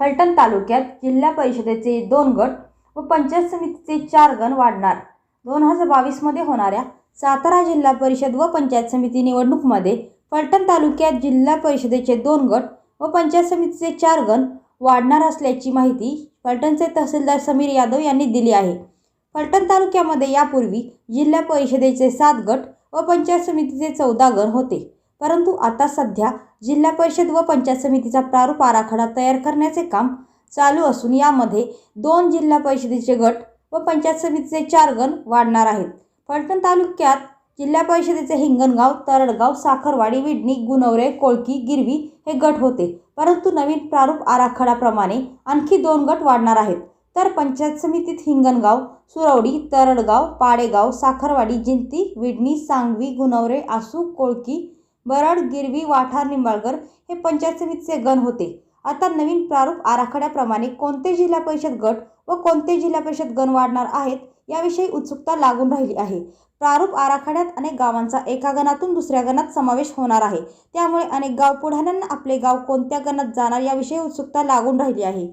फलटण तालुक्यात जिल्हा परिषदेचे दोन गट व पंचायत समितीचे चार गण वाढणार. दोन हजार बावीसमध्ये होणाऱ्या सातारा जिल्हा परिषद व पंचायत समिती निवडणूकमध्ये फलटण तालुक्यात जिल्हा परिषदेचे दोन गट व पंचायत समितीचे चार गण वाढणार असल्याची माहिती फलटणचे तहसीलदार समीर यादव यांनी दिली आहे. फलटण तालुक्यामध्ये यापूर्वी जिल्हा परिषदेचे सात गट व पंचायत समितीचे चौदा गण होते. परंतु आता सध्या जिल्हा परिषद व पंचायत समितीचा प्रारूप आराखडा तयार करण्याचे काम चालू असून यामध्ये दोन जिल्हा परिषदेचे गट व पंचायत समितीचे चार गण वाढणार आहेत. फलटण तालुक्यात जिल्हा परिषदेचे हिंगणगाव तरडगाव साखरवाडी विडणी गुणवरे कोळकी गिरवी हे गट होते. परंतु नवीन प्रारूप आराखड्याप्रमाणे आणखी दोन गट वाढणार आहेत. तर पंचायत समितीत हिंगणगाव सुरवडी तरडगाव पाडेगाव साखरवाडी जिंती विडणी सांगवी गुणवरे आसू कोळकी बरड गिरवी वाठार निंबाळकर हे पंचायत समितीचे गण होते. आता नवीन प्रारूप आराखड्याप्रमाणे कोणते जिल्हा परिषद गट व कोणते जिल्हा परिषद गण वाढणार आहेत याविषयी उत्सुकता लागून राहिली आहे. प्रारूप आराखड्यात अनेक गावांचा एका गणातून दुसऱ्या गणात समावेश होणार आहे. त्यामुळे अनेक गाव पुढाऱ्यांना आपले गाव कोणत्या गणात जाणार याविषयी उत्सुकता लागून राहिली आहे.